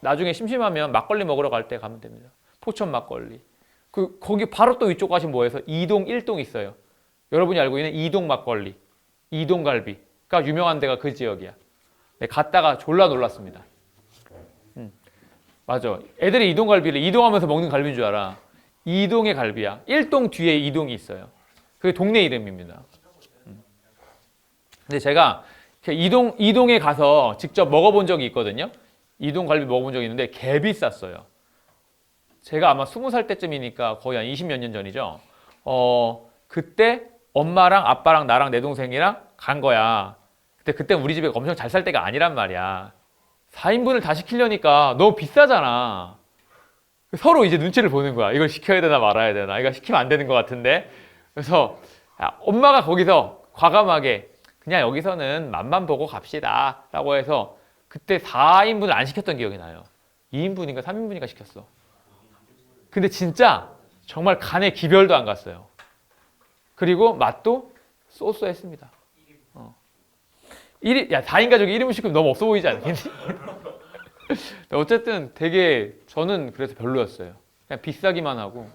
나중에 심심하면 막걸리 먹으러 갈 때 가면 됩니다. 포천 막걸리. 그 거기 바로 또 위쪽 가시면 뭐해서 이동 1동 있어요. 여러분이 알고 있는 이동 막걸리, 이동 갈비가 유명한 데가 그 지역이야. 네, 갔다가 졸라 놀랐습니다. 음, 맞아. 애들이 이동 갈비를 이동하면서 먹는 갈비인 줄 알아. 이동의 갈비야. 1동 뒤에 이동이 있어요. 그게 동네 이름입니다. 음. 근데 제가 이동 이동에 가서 직접 먹어본 적이 있거든요. 이동 갈비 먹어본 적이 있는데 개 비쌌어요. 제가 아마 스무 살 때쯤이니까 거의 한 20몇 년 전이죠. 어 그때 엄마랑 아빠랑 나랑 내 동생이랑 간 거야. 근데 그때 우리 집에 엄청 잘 살 때가 아니란 말이야. 4인분을 다 시키려니까 너무 비싸잖아. 서로 이제 눈치를 보는 거야. 이걸 시켜야 되나 말아야 되나. 이거 시키면 안 되는 것 같은데. 그래서 야, 엄마가 거기서 과감하게 그냥 여기서는 맛만 보고 갑시다. 라고 해서 그때 4인분을 안 시켰던 기억이 나요. 2인분인가 3인분인가 시켰어. 근데 진짜 정말 간에 기별도 안 갔어요. 그리고 맛도 쏘쏘했습니다. 어. 1인, 야, 4인 가족이 1인분 시키면 너무 없어 보이지 않겠니? 어쨌든 되게 저는 그래서 별로였어요. 그냥 비싸기만 하고